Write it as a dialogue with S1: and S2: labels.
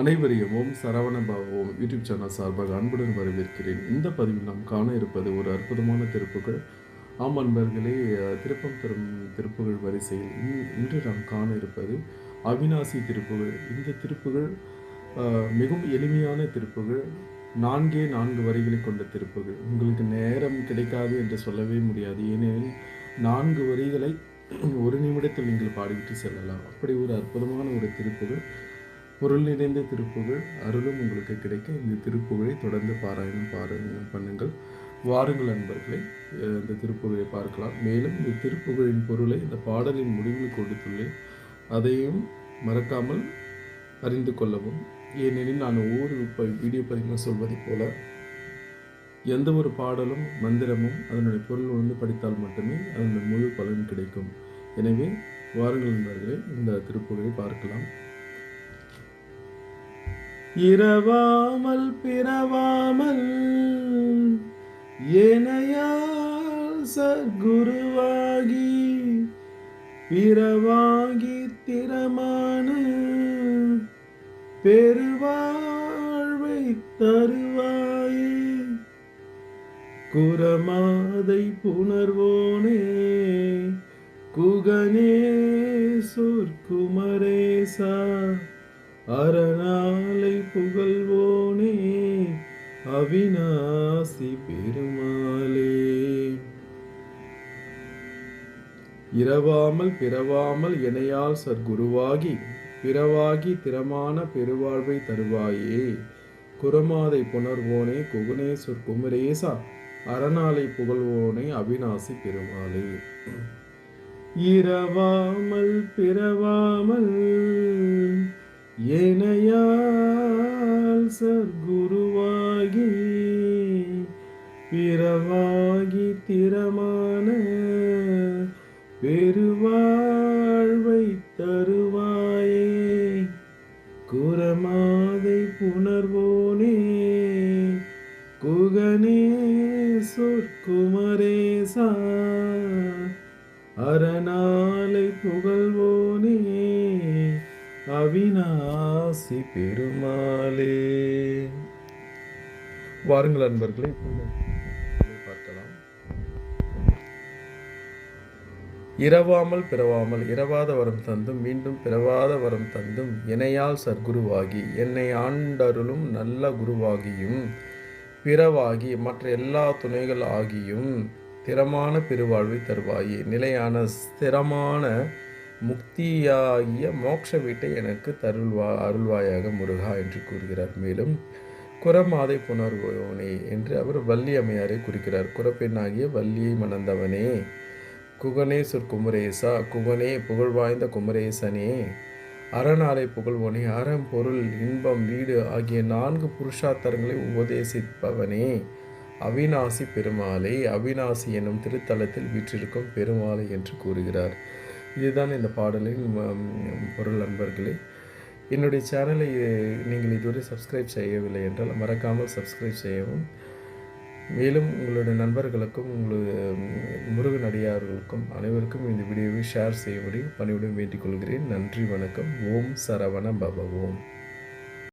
S1: அனைவரையும் ஓம் YouTube channel சார்பாக அன்புடன் வரவேற்கிறேன். இந்த பதிவில் நாம் காண இருப்பது ஒரு அற்புதமான திருப்புகள். ஆம் அன்பர்களே திருப்பம் தரும் திருப்புகள் வரிசையில் இன்று நாம் காண இருப்பது அவிநாசி திருப்புகள். இந்த திருப்புகள் மிகவும் எளிமையான திருப்புகள். நான்கே நான்கு வரிகளை கொண்ட திருப்புகள். உங்களுக்கு நேரம் கிடைக்காது என்று சொல்லவே முடியாது. ஏனெனில் நான்கு வரிகளை ஒரு நிமிடத்தில் நீங்கள் பாடிவிட்டு செல்லலாம். அப்படி ஒரு அற்புதமான ஒரு திருப்புகள். பொருள் நிறைந்த திருப்புகழ் அருளும் உங்களுக்கு கிடைக்க இந்த திருப்புகழை தொடர்ந்து பாராயணம் பாராயணம் பண்ணுங்கள். வாருங்கள் நண்பர்களே இந்த திருப்புகழை பார்க்கலாம். மேலும் இந்த திருப்புகழின் பொருளை இந்த பாடலின் முடிவில் கொடுத்துள்ளேன். அதையும் மறக்காமல் அறிந்து கொள்ளவும். ஏனெனில் நான் ஒவ்வொரு ப- வீடியோ பதிவில் சொல்வதைப் போல எந்த ஒரு பாடலும் மந்திரமும் அதனுடைய பொருள் உணர்ந்து படித்தால் மட்டுமே அதனுடைய முழு பலன் கிடைக்கும். எனவே வாருங்கள் நண்பர்களே இந்த திருப்புகழை பார்க்கலாம். இரவாமல் பிறவாமல் ஏனையால் சத்குருவாகி பிறவாகி திறமான பெருவாழ்வை தருவாயே. குரமாதை புணர்வோனே குகனே சொற்குமரேசா அரணா புகழ்வோனே அவிநாசி பெருமாளே. இரவாமல் பிறவாமல் இணையால் சற்குருவாகி பிறவாகி திறமான பெருவாழ்வை தருவாயே. குரமாதை புணர்வோனே குகுணேஸ்வர் குமரேசா அரணாலை புகழ்வோனே அவிநாசி பெருமாளே. இரவாமல் பிறவாமல் ஏனையால் சர்க்குருவாகி பிறவாகி திறமான பெருவாழ்வை தருவாயே. குரமாதை புணர்வோனே குகனே சொற்குமரேசா அரணாலை புகழ்வோனே. அவிநாசி பெருமாளே. வாருங்கள் அன்பர்களே பார்க்கலாம். இரவாமல் பிறவாமல் இரவாத வரம் தந்தும் மீண்டும் பிறவாத வரம் தந்தும் இணையால் சர்க்குருவாகி என்னை ஆண்டருளும் நல்ல குருவாகியும் பிறவாகி மற்ற எல்லா துணைகள் ஆகியும் திறமான பெருவாழ்வை தருவாயே. நிலையான ஸ்திரமான முக்தியாகிய மோட்ச வீட்டை எனக்கு தருள்வா அருள்வாயாக முருகா என்று கூறுகிறார். மேலும் குரமாதை புணர்வோனே என்று அவர் வள்ளி அம்மையாரை குறிக்கிறார். குரப்பெண்ணாகிய வள்ளியை மணந்தவனே குகனேசுர் குமரேசா குகனே புகழ்வாய்ந்த குமரேசனே அறநாளை புகழ்வோனே அறம் பொருள் இன்பம் வீடு ஆகிய நான்கு புருஷார்த்தங்களை உபதேசிப்பவனே அவிநாசி பெருமாளை அவிநாசி என்னும் திருத்தலத்தில் வீற்றிருக்கும் பெருமாளை என்று கூறுகிறார். இதுதான் இந்த பாடலின் பொருள் நண்பர்களே. என்னுடைய சேனலை நீங்கள் இதுவரை சப்ஸ்கிரைப் செய்யவில்லை என்றால் மறக்காமல் சப்ஸ்கிரைப் செய்யவும். மேலும் உங்களுடைய நண்பர்களுக்கும் உங்களுடைய முருகன் அடியார்களுக்கும் அனைவருக்கும் இந்த வீடியோவை ஷேர் செய்யும்படி பணிவிடம் வேண்டிக் கொள்கிறேன். நன்றி வணக்கம். ஓம் சரவண பவ ஓம்.